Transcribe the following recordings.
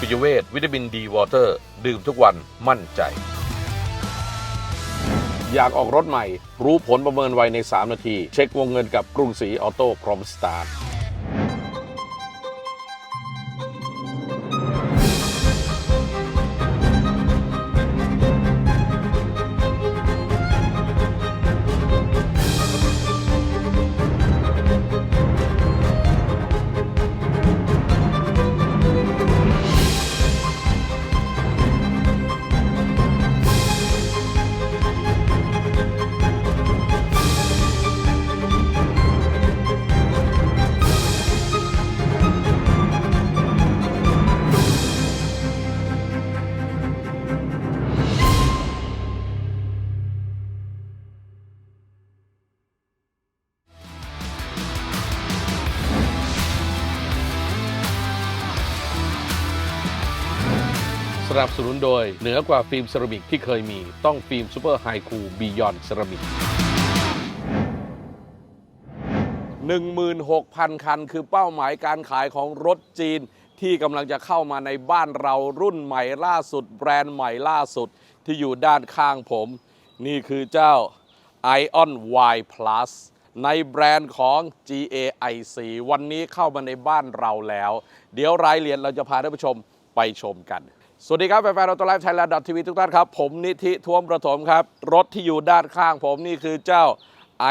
ปิยเวทวิตามินดีวอเตอร์ ดื่มทุกวันมั่นใจ อยากออกรถใหม่ รู้ผลประเมินไวใน 3 นาที เช็ควงเงินกับกรุงศรีออโต้พร้อมสตาร์ท นับสนุนโดย เหนือกว่าฟิล์มเซรามิกที่เคยมีต้องฟิล์มซูเปอร์ไฮคูบียอนเซรามิก16,000 คัน คือเป้าหมายการขายของรถจีน ที่กำลังจะเข้ามาในบ้านเรารุ่นใหม่ล่าสุด แบรนด์ใหม่ล่าสุดที่อยู่ด้านข้างผม นี่คือเจ้า Ion Y Plus ในแบรนด์ของ GAIC วันนี้เข้ามาในบ้านเราแล้ว เดี๋ยวรายละเอียดเราจะพาท่านผู้ชมไปชมกัน สวัสดีครับแฟนๆเราตัวไลฟ์ไทยแลนด์ทีวีทุกท่านครับ ผมนิธิท่วมประถมครับ รถที่อยู่ด้านข้างผมนี่คือเจ้า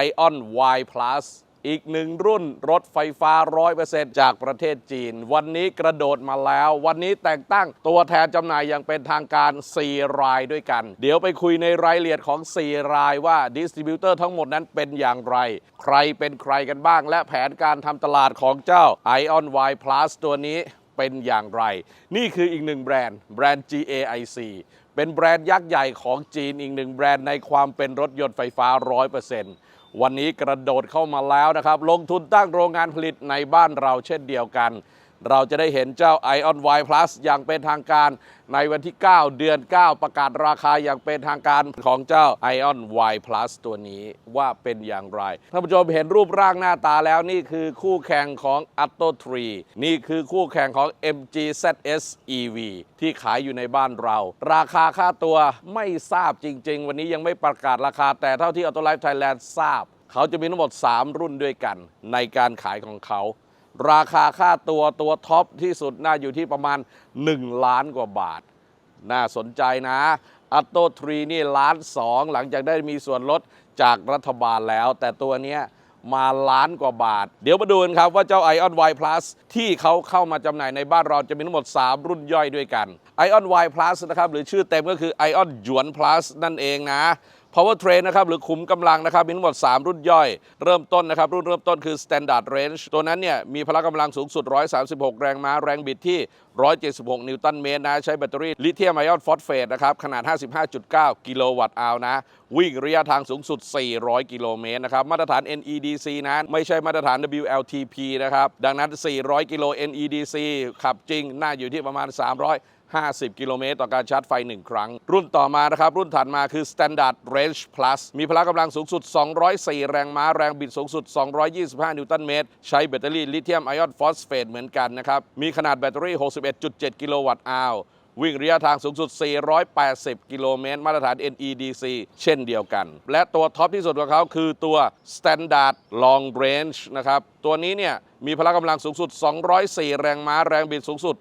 Ion Y Plus อีกหนึ่งรุ่นรถไฟฟ้า 100%จากประเทศจีน วันนี้กระโดดมาแล้ว วันนี้แต่งตั้งตัวแทนจำหน่ายอย่างเป็นทางการ 4 รายด้วยกัน เดี๋ยวไปคุยในรายละเอียดของ 4 รายว่าดิสติบิวเตอร์ทั้งหมดนั้นเป็นอย่างไร ใครเป็นใครกันบ้าง และแผนการทำตลาดของเจ้า Ion Y Plus ตัวนี้ เป็นอย่างไร นี่คืออีกหนึ่งแบรนด์แบรนด์ GAIC เป็นแบรนด์ยักษ์ใหญ่ของจีนอีกหนึ่งแบรนด์ในความเป็นรถยนต์ไฟฟ้า 100%วันนี้กระโดดเข้ามาแล้วนะครับ ลงทุนตั้งโรงงานผลิตในบ้านเราเช่นเดียวกัน เราจะได้เห็นเจ้า Ion Y Plus อย่างเป็นทางการในวันที่ 9 เดือน 9 ประกาศราคาอย่างเป็นทางการของเจ้า Ion Y Plus ตัวนี้ว่าเป็นอย่างไร ท่านผู้ชมเห็นรูปร่างหน้าตาแล้วนี่คือคู่แข่งของ Atto 3 นี่คือคู่แข่งของ MG ZS EV ที่ขายอยู่ในบ้านเรา ราคาค่าตัวไม่ทราบจริง ๆ วันนี้ยังไม่ประกาศราคา แต่เท่าที่ Auto Life Thailand ทราบ เขาจะมีทั้งหมด 3 รุ่นด้วยกันในการขายของเขา ราคาค่าตัวตัวท็อปที่สุดน่าอยู่ที่ประมาณ 1 ล้านกว่าบาท น่าสนใจนะอัตโตทรีนี่ล้านสองหลังจากได้มีส่วนลดจากรัฐบาลแล้ว แต่ตัวเนี้ยมาล้านกว่าบาท เดี๋ยวมาดูกันครับว่าเจ้า Ion Y Plus ที่เขาเข้ามาจำหน่ายในบ้านเราจะมีทั้งหมด 3 รุ่นย่อยด้วยกัน Ion Y Plus นะครับหรือชื่อเต็มก็คือ Ion หยวน Plus นั่นเองนะ Power Train นะครับหรือขุมกำลังนะครับมีทั้งหมด 3 รุ่นย่อย เริ่มต้นนะครับ รุ่นเริ่มต้นคือ Standard Range ตัวนั้นเนี่ยมีพละกำลังสูงสุด 136 แรงม้าแรงบิดที่ 176 นิวตันเมตรนะใช้แบตเตอรี่ลิเธียมไอออนฟอสเฟตนะครับขนาด 55.9 กิโลวัตต์อาวนะ วิ่งระยะทางสูงสุด 400 กิโลเมตรนะครับมาตรฐาน NEDC นะไม่ใช่มาตรฐาน WLTP นะครับดังนั้น 400 กิโล NEDC ขับจริงน่าอยู่ที่ประมาณ 300 50 กิโลเมตร ต่อการชาร์จไฟ 1 ครั้ง รุ่นต่อมานะครับ รุ่นถัดมาคือ Standard Range Plus มีพละกำลังสูงสุด 204 แรงม้าแรงบิดสูงสุด 225 นิวตันเมตร ใช้แบตเตอรี่ลิเธียมไอออนฟอสเฟตเหมือนกันนะครับ มีขนาดแบตเตอรี่ 61.7 กิโลวัตต์อาววิ่งระยะทางสูงสุด 480 กิโลเมตร มาตรฐาน NEDC เช่นเดียวกัน และตัวท็อปที่สุดของเขาคือตัว Standard Long Range นะครับ ตัวนี้เนี่ย มีพละกำลังสูงสุด 204 แรงม้า แรงบิดสูงสุด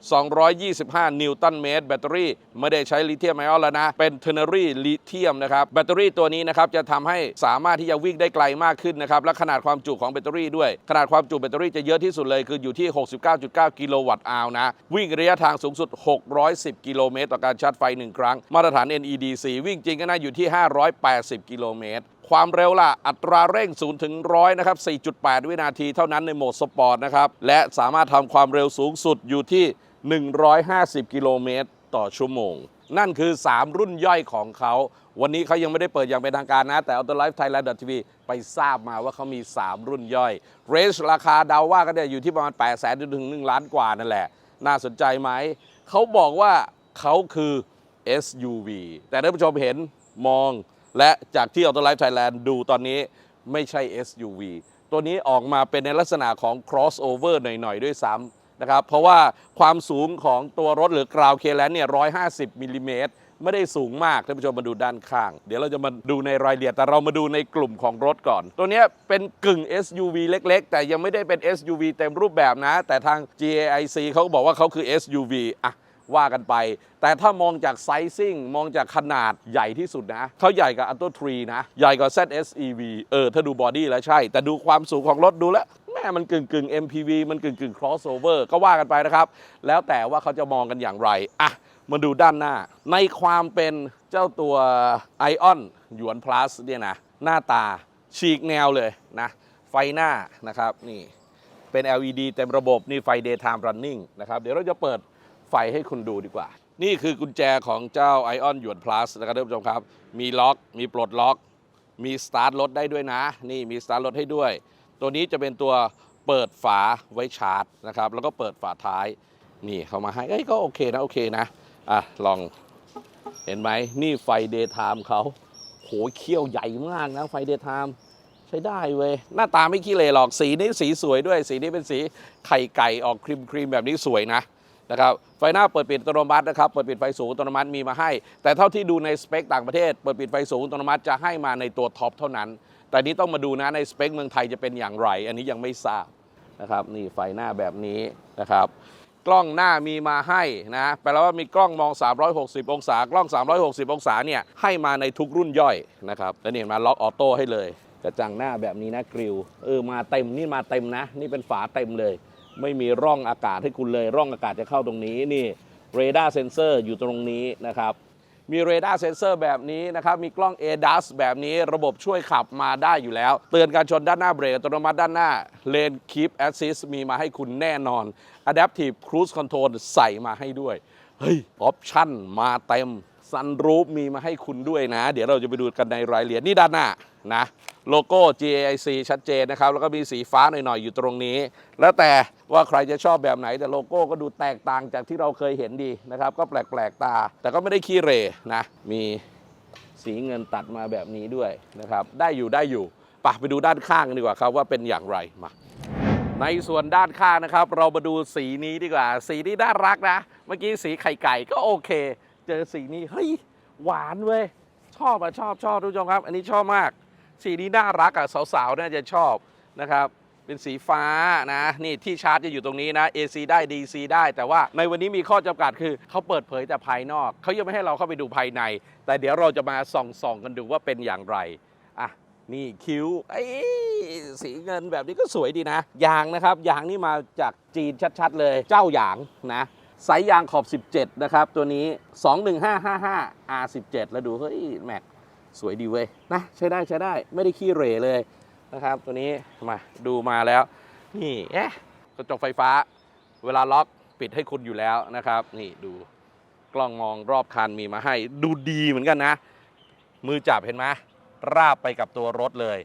225 นิวตันเมตร แบตเตอรี่ไม่ได้ใช้ลิเธียมไอออนแล้วนะ เป็นเทอร์เนอรี่ลิเธียมนะครับ แบตเตอรี่ตัวนี้นะครับจะทำให้สามารถที่จะวิ่งได้ไกลมากขึ้นนะครับ และขนาดความจุของแบตเตอรี่ด้วย ขนาดความจุแบตเตอรี่จะเยอะที่สุดเลยคืออยู่ที่ 69.9 กิโลวัตต์อาวนะ วิ่งระยะทางสูงสุด 610 กิโลเมตรต่อการชาร์จไฟ 1 ครั้ง มาตรฐาน NEDC วิ่งจริงก็น่าอยู่ที่ 580 กิโลเมตร ความเร็วล่ะ อัตราเร่ง0ถึง100นะครับ 4.8 วินาทีเท่านั้นในโหมดสปอร์ตนะครับ และสามารถทำความเร็วสูงสุดอยู่ที่ 150 กิโลเมตรต่อชั่วโมง นั่นคือ 3 รุ่นย่อยของเขา วันนี้เขายังไม่ได้เปิดอย่างเป็นทางการนะ แต่ Auto Life Thailand TV ไปทราบมาว่าเขามี 3 รุ่นย่อย เรนจ์ราคาเดาว่าก็ได้อยู่ที่ประมาณ 8 0 0 0 0ถึง1ล้านกว่านั่นแหละ น่าสนใจไหม เขาบอกว่าเขาคือ SUV แต่ท่านผู้ชมเห็นมอง และจากที่ Auto Life Thailand ดูตอนนี้ไม่ใช่ SUV ตัวนี้ออกมาเป็นในลักษณะของ crossover หน่อย ๆ ด้วยซ้ำนะครับ เพราะว่าความสูงของตัวรถหรือกราวเคแลนเนี่ย 150มิลลิเมตรไม่ได้สูงมากท่านผู้ชมมาดูด้านข้าง เดี๋ยวเราจะมาดูในรายละเอียด แต่เรามาดูในกลุ่มของรถก่อน ตัวนี้เป็นกึ่ง SUV เล็ก ๆ แต่ยังไม่ได้เป็น SUV เต็มรูปแบบนะ แต่ทาง GAIC เขาบอกว่าเขาคือ SUV อะ ว่ากันไป แต่ถ้ามองจากไซซิ่งมองจากขนาดใหญ่ที่สุดนะเขาใหญ่กว่า a t o 3นะ ใหญ่กว่า ZSEV เออ ถ้าดูบอดี้แล้วใช่ แต่ดูความสูงของรถดูแล้วแม่มันกึ่งกึ่ง MPV มันกึ่งกึ่ง crossover ก็ว่ากันไปนะครับ แล้วแต่ว่าเขาจะมองกันอย่างไรอะมาดูด้านหน้า ในความเป็นเจ้าตัว Ion หยวน plus เนี่ยนะ หน้าตาฉีกแนวเลยนะ ไฟหน้านะครับนี่เป็น LED เต็มระบบนี่ไฟ daytime running นะครับ เดี๋ยวเราจะเปิด ไฟให้คุณดูดีกว่า นี่คือกุญแจของเจ้า Ion หยวน Plus นะครับท่านผู้ชมครับ มีล็อก มีปลดล็อก มีสตาร์ทรถได้ด้วยนะ นี่มีสตาร์ทรถให้ด้วย ตัวนี้จะเป็นตัวเปิดฝาไว้ชาร์จนะครับ แล้วก็เปิดฝาท้าย นี่เข้ามาให้เอ้ยก็โอเคนะ โอเคนะ อะ ลอง เห็นไหม นี่ไฟ daytime เขาโหเขี้ยวใหญ่มากนะ ไฟ daytime ใช้ได้เว้ย หน้าตาไม่ขี้เหร่หรอก สีนี้สีสวยด้วย สีนี้เป็นสีไข่ไก่ออกครีมครีมแบบนี้สวยนะ นะครับไฟหน้าเปิดปิดอัตโนมัตินะครับเปิดปิดไฟสูงอัตโนมัติมีมาให้ แต่เท่าที่ดูในสเปคต่างประเทศเปิดปิดไฟสูงอัตโนมัติจะให้มาในตัวท็อปเท่านั้น แต่นี้ต้องมาดูนะในสเปคเมืองไทยจะเป็นอย่างไร อันนี้ยังไม่ทราบนะครับนี่ไฟหน้าแบบนี้นะครับกล้องหน้ามีมาให้นะแปลว่ามีกล้องมอง 360 องศากล้อง 360 องศาเนี่ยให้มาในทุกรุ่นย่อยนะครับแล้วนี่มาล็อกออโต้ให้เลยกระจังหน้าแบบนี้นะกริลเออมาเต็มนี่มาเต็มนะ นี่เป็นฝาเต็มเลย ไม่มีร่องอากาศให้คุณเลย ร่องอากาศจะเข้าตรงนี้นี่เรดาร์เซนเซอร์อยู่ตรงนี้นะครับ มีเรดาร์เซนเซอร์แบบนี้นะครับ มีกล้อง ADAS แบบนี้ระบบช่วยขับมาได้อยู่แล้ว เตือนการชนด้านหน้าเบรกอัตโนมัติด้านหน้า Lane Keep Assist มีมาให้คุณแน่นอน Adaptive Cruise Control ใส่มาให้ด้วย เฮ้ย ออปชั่นมาเต็ม ซันรูฟมีมาให้คุณด้วยนะ เดี๋ยวเราจะไปดูกันในรายละเอียดนี่ด้านหน้านะโลโก้ GAIC ชัดเจนนะครับ แล้วก็มีสีฟ้าหน่อยๆ อยู่ตรงนี้ แล้วแต่ว่าใครจะชอบแบบไหน แต่โลโก้ก็ดูแตกต่างจากที่เราเคยเห็นดีนะครับ ก็แปลกๆตา แต่ก็ไม่ได้ขี้เรนะ มีสีเงินตัดมาแบบนี้ด้วยนะครับ ได้อยู่ได้อยู่ปะไปดูด้านข้างกันดีกว่าครับว่าเป็นอย่างไรมาในส่วนด้านข้างนะครับ เรามาดูสีนี้ดีกว่า สีนี้น่ารักนะ เมื่อกี้สีไข่ไก่ก็โอเค เจอสีนี้เฮ้ยหวานเว้ยชอบอะชอบชอบทุกผู้ชมครับ อันนี้ชอบมาก สีนี้น่ารักอะสาวๆน่าจะชอบนะครับเป็นสีฟ้านะนี่ที่ชาร์จจะอยู่ตรงนี้นะ AC ได้ DC ได้ แต่ว่าในวันนี้มีข้อจำกัดคือเขาเปิดเผยแต่ภายนอกเขายังไม่ให้เราเข้าไปดูภายใน แต่เดี๋ยวเราจะมาส่องๆกันดูว่าเป็นอย่างไรอะนี่คิ้วไอ้สีเงินแบบนี้ก็สวยดีนะยางนะครับยางนี่มาจากจีนชัด ๆ เลยเจ้าหยางนะ ไซส์ยางขอบ 17 นะครับ ตัวนี้ 21555 R17 แล้วดู เฮ้ย แม็ก สวยดีเว้ย นะ ใช้ได้ใช้ได้ไม่ได้ขี้เหร่เลยนะครับ ตัวนี้มาดูมาแล้ว นี่เอ๊ะกระจกไฟฟ้า เวลาล็อกปิดให้คุณอยู่แล้วนะครับ นี่ดูกล้องมองรอบคันมีมาให้ ดูดีเหมือนกันนะ มือจับเห็นไหมราบไปกับตัวรถเลย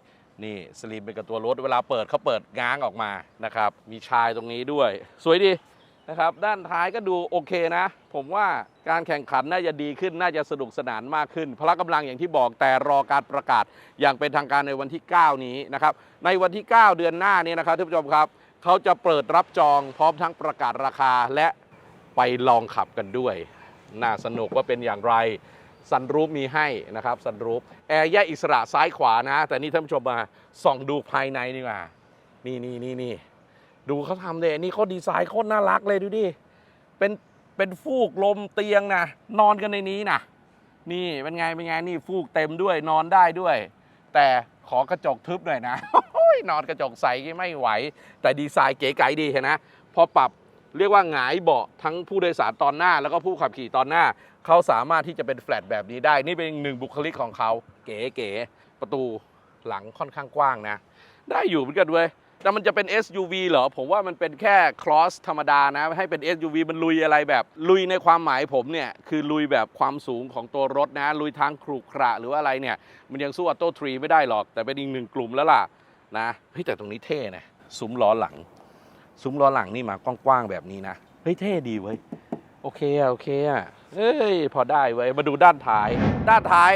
นี่สลิมไปกับตัวรถเวลาเปิดเขาเปิดง้างออกมานะครับ มีชายตรงนี้ด้วย สวยดี นะครับ ด้านท้ายก็ดูโอเคนะ ผมว่าการแข่งขันน่าจะดีขึ้นน่าจะสนุกสนานมากขึ้น พละกำลังอย่างที่บอกแต่รอการประกาศอย่างเป็นทางการในวันที่ 9 นี้นะครับ ในวันที่ 9 เดือนหน้านี้นะครับท่านผู้ชมครับ เขาจะเปิดรับจองพร้อมทั้งประกาศราคาและไปลองขับกันด้วย น่าสนุกว่าเป็นอย่างไรซันรูปมีให้นะครับซันรูปแอร์แยกอิสระซ้ายขวานะ แต่นี่ท่านผู้ชมมาส่องดูภายในนี่มานี่นี่นี่นี่ ดูเขาทำเลยนี่เขาดีไซน์โคตรน่ารักเลยดูดิเป็นเป็นฟูกลมเตียงนะนอนกันในนี้นะนี่เป็นไงเป็นไงนี่ฟูกเต็มด้วยนอนได้ด้วย แต่ขอกระจกทึบหน่อยนะนอนกระจกใสไม่ไหว แต่ดีไซน์เก๋ไก๋ดีเห็นนะพอปรับเรียกว่าหงายเบาะทั้งผู้โดยสารตอนหน้า แล้วก็ผู้ขับขี่ตอนหน้า เขาสามารถที่จะเป็นแฟลตแบบนี้ได้ นี่เป็นหนึ่งบุคลิกของเขา เก๋ๆประตูหลังค่อนข้างกว้างนะ ได้อยู่เหมือนกันเว้ย แต่มันจะเป็น SUV เหรอ ผมว่ามันเป็นแค่ cross ธรรมดานะ ให้เป็น SUV มันลุยอะไรแบบ ลุยในความหมายผมเนี่ย คือลุยแบบความสูงของตัวรถนะ ลุยทางขรุขระหรือว่าอะไรเนี่ย มันยังสู้ Auto 3ไม่ได้หรอก แต่เป็นอีกหนึ่งกลุ่มแล้วล่ะนะเฮ้ยแต่ตรงนี้เท่นะซุ้มล้อหลัง ซุ้มล้อหลังนี่มากว้างๆแบบนี้นะเฮ้ยเท่ดีเว้ยโอเคอะโอเคอะเอ้ยพอได้เว้ยมาดูด้านท้าย ด้านท้าย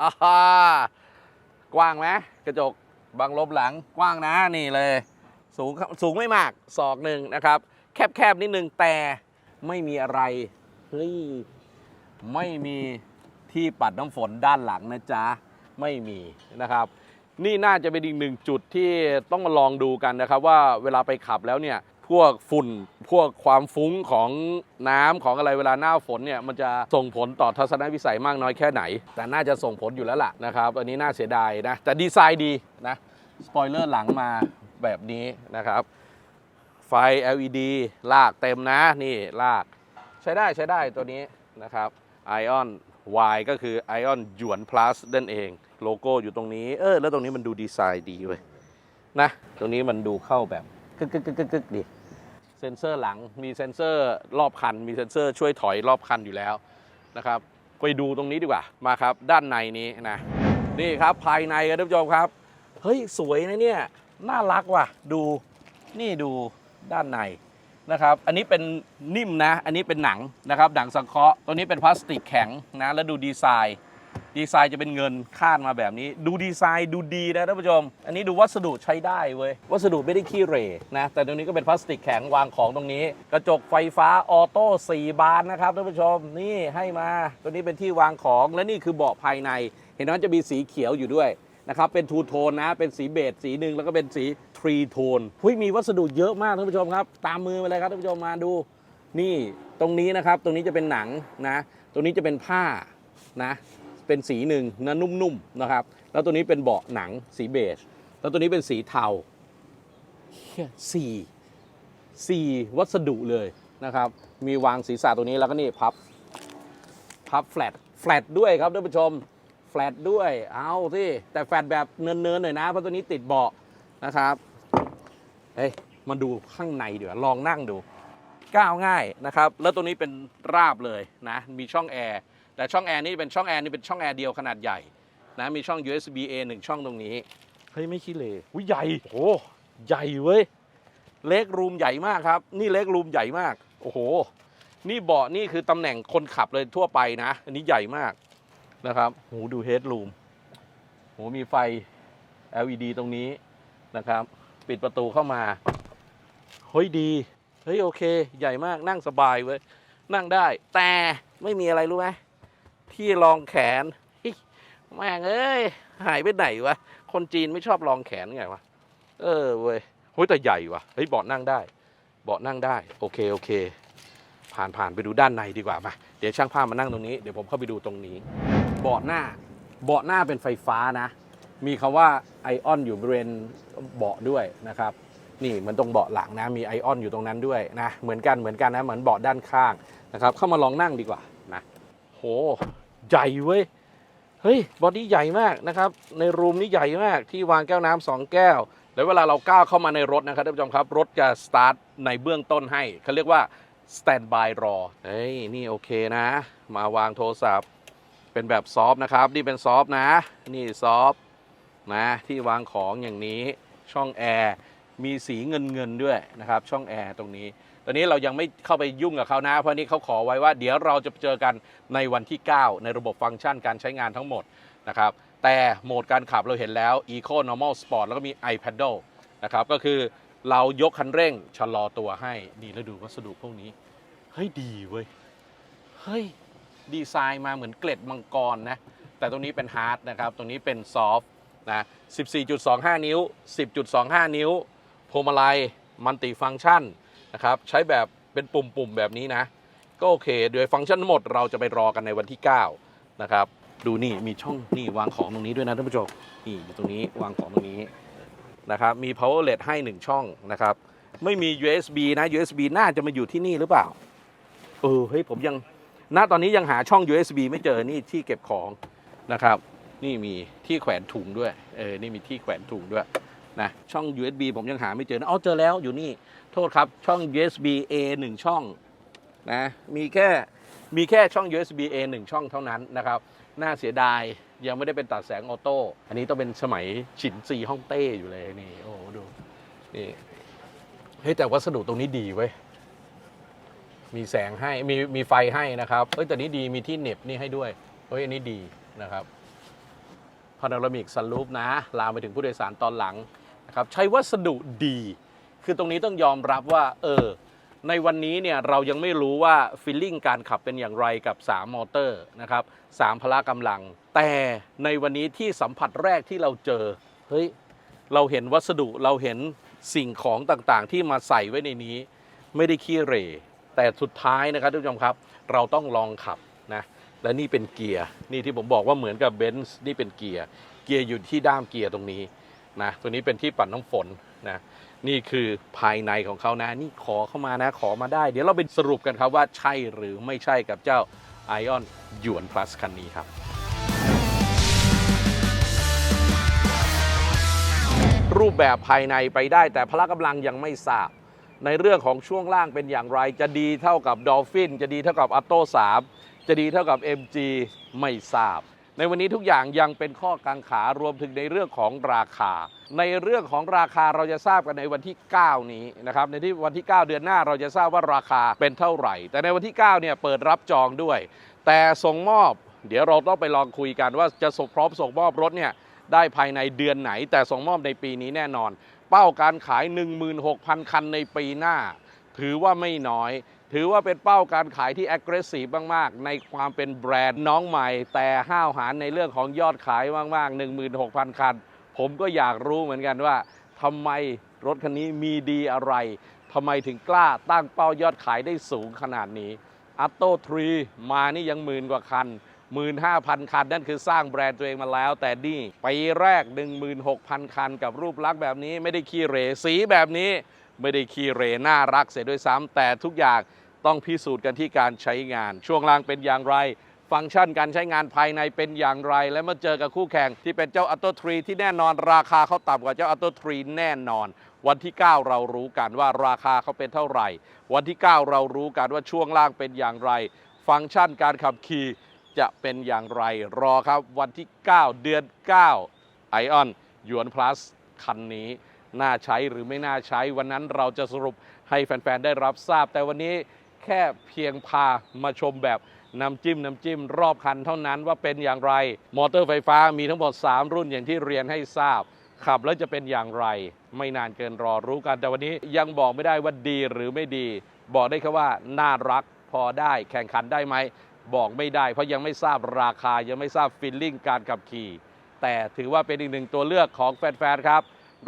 อ่ากว้างไหมกระจก บังลบหลังกว้างนะนี่เลย สูงสูงไม่มากศอกหนึ่งนะครับแคแคบๆนิดนึงแต่ไม่มีอะไรเฮ้ยไม่มีที่ปัดน้ำฝนด้านหลังนะจ๊ะไม่มีนะครับ นี่น่าจะเป็นอีกหนึ่งจุดที่ต้องมาลองดูกันนะครับ ว่าเวลาไปขับแล้วเนี่ย พวกฝุ่น พวกความฟุ้งของน้ำของอะไรเวลาหน้าฝนเนี่ยมันจะส่งผลต่อทัศนวิสัยมากน้อยแค่ไหน แต่น่าจะส่งผลอยู่แล้วล่ะนะครับอันนี้น่าเสียดายนะแต่ดีไซน์ดีนะสปอยเลอร์หลังมาแบบนี้นะครับไฟ LED ลากเต็มนะนี่ลากใช้ได้ใช้ได้ตัวนี้นะครับ Ion Y ก็คือ Ion หยวน plus นั่นเองโลโก้อยู่ตรงนี้ เออ แล้วตรงนี้มันดูดีไซน์ดีเว้ยนะ ตรงนี้มันดูเข้าแบบกึกกึกกึกกึกกึกดี เซ็นเซอร์หลังมีเซ็นเซอร์รอบคัน มีเซ็นเซอร์ช่วยถอยรอบคันอยู่แล้วนะครับไปดูตรงนี้ดีกว่ามาครับ ด้านในนี้นะนี่ครับภายในครับท่านผู้ชมครับ เฮ้ยสวยนะเนี่ยน่ารักว่ะดูนี่ดูด้านในนะครับ อันนี้เป็นนิ่มนะ อันนี้เป็นหนังนะครับหนังสังเคราะห์ตัวนี้เป็นพลาสติกแข็งนะแล้วดูดีไซน์ ดีไซน์จะเป็นเงินคาดมาแบบนี้ ดูดีไซน์ดูดีนะท่านผู้ชม อันนี้ดูวัสดุใช้ได้เว้ย วัสดุไม่ได้ขี้เหร่นะ แต่ตรงนี้ก็เป็นพลาสติกแข็งวางของตรงนี้ กระจกไฟฟ้าออโต้4บานนะครับท่านผู้ชมนี่ให้มาตัวนี้เป็นที่วางของและนี่คือเบาะภายใน เห็นไหมจะมีสีเขียวอยู่ด้วยนะครับเป็นทูโทนนะ เป็นสีเบจสีหนึ่งแล้วก็เป็นสีทรีโทนหุ้ยมีวัสดุเยอะมากท่านผู้ชมครับ ตามมือมาเลยครับท่านผู้ชมมาดู นี่ตรงนี้นะครับตรงนี้จะเป็นหนังนะ ตรงนี้จะเป็นผ้านะ เป็นสีหนึ่งนะนุ่มๆนะครับ แล้วตัวนี้เป็นเบาะหนังสีเบจ แล้วตัวนี้เป็นสีเทาสี่สี่วัสดุเลยนะครับ มีวางศีรษะตัวนี้แล้วก็นี่พับ พับแฟลตแฟลตด้วยครับท่านผู้ชม แฟลตด้วย เอาสิแต่แฟลตแบบเนินๆหน่อยนะ เพราะตัวนี้ติดเบาะนะครับ เฮ้ยมาดูข้างในเดี๋ยวลองนั่งดู ก้าวง่ายนะครับ แล้วตัวนี้เป็นราบเลยนะ มีช่องแอร์ แต่ช่องแอร์นี่เป็นช่องแอร์นี่เป็นช่องแอร์เดียวขนาดใหญ่นะมีช่อง USB A หนึ่งช่องตรงนี้เฮ้ยไม่ขี้เลยอุ้ยใหญ่โอ้ใหญ่เว้ยเล็กรูมใหญ่มากครับ นี่เล็กรูมใหญ่มาก โอ้โห นี่เบาะนี่คือตำแหน่งคนขับเลยทั่วไปนะ อันนี้ใหญ่มากนะครับโหดูเฮดรูมโหมีไฟ LED ตรงนี้นะครับ ปิดประตูเข้ามาเฮ้ยดีเฮ้ยโอเค ใหญ่มากนั่งสบายเว้ยนั่งได้ แต่ไม่มีอะไรรู้ไหม ที่รองแขนแม่งเอ้ย หายไปไหนวะ คนจีนไม่ชอบรองแขนไงวะ เออเว้ยเฮ้ยแต่ใหญ่วะเฮ้ยเบาะนั่งได้ เบาะนั่งได้ โอเคโอเค ผ่านผ่านไปดูด้านในดีกว่ามาเดี๋ยวช่างภาพมานั่งตรงนี้ เดี๋ยวผมเข้าไปดูตรงนี้ เบาะหน้า เบาะหน้าเป็นไฟฟ้านะ มีคำว่าไอออนอยู่บริเวณเบาะด้วยนะครับนี่มันตรงเบาะหลังนะมีไอออนอยู่ตรงนั้นด้วยนะเหมือนกันเหมือนกันนะเหมือนเบาะด้านข้างนะครับเข้ามาลองนั่งดีกว่านะโห ใหญ่เว้ย เฮ้ย บอดี้ใหญ่มากนะครับ ในรูมนี้ใหญ่มาก ที่วางแก้วน้ำสองแก้ว แล้วเวลาเราก้าวเข้ามาในรถนะครับท่านผู้ชมครับ รถจะสตาร์ทในเบื้องต้นให้เขาเรียกว่าสแตนบายรอ เฮ้ย นี่โอเคนะ มาวางโทรศัพท์ เป็นแบบซอฟนะครับ นี่เป็นซอฟนะ นี่ซอฟนะ ที่วางของอย่างนี้ ช่องแอร์ มีสีเงินเงินๆด้วยนะครับ ช่องแอร์ตรงนี้ ตอนนี้เรายังไม่เข้าไปยุ่งกับเขานะ เพราะนี่เขาขอไว้ว่าเดี๋ยวเราจะเจอกันในวันที่ 9 ในระบบฟังก์ชันการใช้งานทั้งหมดนะครับแต่โหมดการขับเราเห็นแล้ว Eco Normal Sport แล้วก็มี iPaddle นะครับก็คือเรายกคันเร่งชะลอตัวให้นี่แล้วดูวัสดุพวกนี้ เฮ้ย ดีเว้ย เฮ้ย ดีไซน์มาเหมือนเกล็ดมังกรนะ แต่ตรงนี้เป็นฮาร์ดนะครับ ตรงนี้เป็นซอฟต์นะ 14.25 นิ้ว 10.25 นิ้วพวงมาลัย มัลติฟัง c t ชัน นะครับใช้แบบเป็นปุ่มๆแบบนี้นะ ก็โอเคโดยฟังก์ชันหมดเราจะไปรอกันในวันที่ 9 นะครับ ดูนี่มีช่องนี่วางของตรงนี้ด้วยนะท่านผู้ชมนี่อยู่ตรงนี้วางของตรงนี้นะครับมี power LED ให้ 1 ช่องนะครับ ไม่มี USB นะ USB น่าจะมาอยู่ที่นี่หรือเปล่าเออเฮ้ยผมยังณตอนนี้ยังหาช่อง USB ไม่เจอนี่ที่เก็บของนะครับ นี่มีที่แขวนถุงด้วยเออนี่มีที่แขวนถุงด้วย นะช่อง USB ผมยังหาไม่เจอนะอ๋อเจอแล้วอยู่นี่โทษครับช่อง USB A 1 ช่องนะมีแค่มีแค่ช่อง USB A 1 ช่องเท่านั้นนะครับ น่าเสียดายยังไม่ได้เป็นตัดแสงออโต้อันนี้ต้องเป็นสมัยฉินซีฮ่องเต้อยู่เลยนี่โอ้โหดูนี่เฮ้ยแต่วัสดุตรงนี้ดีเว้ยมีแสงให้มีมีไฟให้นะครับเฮ้ยแต่นี้ดีมีที่เน็บนี่ให้ด้วยเฮ้ยอันนี้ดีนะครับพานารามิกซันรูฟนะ ลามไปถึงผู้โดยสารตอนหลัง นะครับใช้วัสดุดี คือตรงนี้ต้องยอมรับว่าเออในวันนี้เนี่ยเรายังไม่รู้ว่าฟีลลิ่งการขับเป็นอย่างไรกับ 3 มอเตอร์นะครับ3พละกำลัง แต่ในวันนี้ที่สัมผัสแรกที่เราเจอเฮ้ยเราเห็นวัสดุเราเห็นสิ่งของต่างๆ ที่มาใส่ไว้ในนี้ ไม่ได้ขี้เรแต่สุดท้ายนะครับทุกผู้ชมครับ เราต้องลองขับนะและนี่เป็นเกียร์นี่ที่ผมบอกว่าเหมือนกับเบนซ์นี่เป็นเกียร์เกียร์อยู่ที่ด้ามเกียร์ตรงนี้ นะตัวนี้เป็นที่ปัดน้ำฝนนะนี่คือภายในของเขานะ นี่ขอเข้ามานะขอมาได้ เดี๋ยวเราไปสรุปกันครับว่าใช่หรือไม่ใช่กับเจ้า Ion หยวน plus คันนี้ครับ รูปแบบภายในไปได้แต่พละกำลังยังไม่ทราบ ในเรื่องของช่วงล่างเป็นอย่างไร จะดีเท่ากับ Dolphin จะดีเท่ากับ a t t o 3จะดีเท่ากับ MG ไม่ทราบ ในวันนี้ทุกอย่างยังเป็นข้อกังขารวมถึงในเรื่องของราคา ในเรื่องของราคาเราจะทราบกันในวันที่ 9 นี้นะครับในที่วันที่ 9 เดือนหน้าเราจะทราบว่าราคาเป็นเท่าไหร่ แต่ในวันที่9เนี่ยเปิดรับจองด้วย แต่ส่งมอบ เดี๋ยวเราต้องไปลองคุยกันว่าจะส่งพร้อมส่งมอบรถเนี่ยได้ภายในเดือนไหน แต่ส่งมอบในปีนี้แน่นอน เป้าการขาย 16,000 คันในปีหน้า ถือว่าไม่น้อย ถือว่าเป็นเป้าการขายที่ aggressive มาก ๆ ในความเป็นแบรนด์น้องใหม่ แต่ห้าวหาญในเรื่องของยอดขายมาก ๆ 16,000 คัน ผมก็อยากรู้เหมือนกันว่าทำไมรถคันนี้มีดีอะไรทำไมถึงกล้าตั้งเป้ายอดขายได้สูงขนาดนี้อัตโต้3มานี่ยังหมื่นกว่าคัน 15,000 คัน นั่นคือสร้างแบรนด์ตัวเองมาแล้ว แต่นี่ปีแรก 16,000 คัน กับรูปลักษณ์แบบนี้ไม่ได้ขี้เหรสีแบบนี้ ไม่ได้ขี้เรน่ารักเสียด้วยซ้ำแต่ทุกอย่างต้องพิสูจน์กันที่การใช้งาน ช่วงล่างเป็นอย่างไร ฟังก์ชันการใช้งานภายในเป็นอย่างไร และเมื่อเจอกับคู่แข่งที่เป็นเจ้าอัตโต3ที่แน่นอนราคาเขาต่ำกว่าเจ้าอัตโต3แน่นอน วันที่ 9 เรารู้กันว่าราคาเขาเป็นเท่าไหร่ วันที่ 9 เรารู้กันว่าช่วงล่างเป็นอย่างไร ฟังก์ชันการขับขี่จะเป็นอย่างไรรอครับวันที่ 9 เดือน 9 ไอออนยวนพลัสคันนี้ น่าใช้หรือไม่น่าใช้ วันนั้นเราจะสรุปให้แฟน ๆ ได้รับทราบ แต่วันนี้แค่เพียงพามาชมแบบน้ำจิ้มน้ำจิ้มรอบคันเท่านั้นว่าเป็นอย่างไร มอเตอร์ไฟฟ้ามีทั้งหมด 3 รุ่นอย่างที่เรียนให้ทราบ ขับแล้วจะเป็นอย่างไร ไม่นานเกินรอรู้กัน แต่วันนี้ยังบอกไม่ได้ว่าดีหรือไม่ดี บอกได้แค่ว่าน่ารักพอได้แข่งขันได้ไหมบอกไม่ได้ เพราะยังไม่ทราบราคายังไม่ทราบฟีลลิ่งการขับขี่ แต่ถือว่าเป็นอีกหนึ่งตัวเลือกของแฟนๆครับ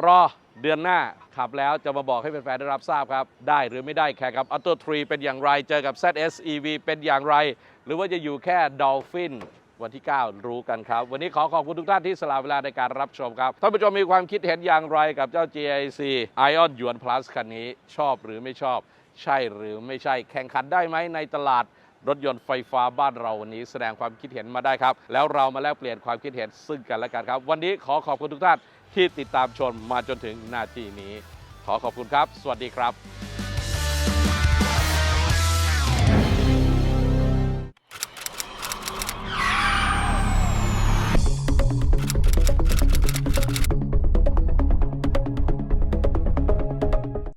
รอ เดือนหน้าขับแล้วจะมาบอกให้แฟนๆได้รับทราบครับ ได้หรือไม่ได้แข่งกับ Auto 3เป็นอย่างไร เจอกับ ZS EV เป็นอย่างไร หรือว่าจะอยู่แค่ Dolphin วันที่ 9 รู้กันครับ วันนี้ขอขอบคุณทุกท่านที่สละเวลาในการรับชมครับ ท่านผู้ชมมีความคิดเห็นอย่างไรกับเจ้า GIC Ion ยวน Plus คันนี้ ชอบหรือไม่ชอบ ใช่หรือไม่ใช่แข่งขันได้ไหมในตลาด รถยนต์ไฟฟ้าบ้านเราวันนี้แสดงความคิดเห็นมาได้ครับ แล้วเรามาแลกเปลี่ยนความคิดเห็นซึ่งกันและกันครับ วันนี้ขอขอบคุณทุกท่านที่ติดตามชมมาจนถึงนาทีนี้ ขอขอบคุณครับ สวัสดีครับ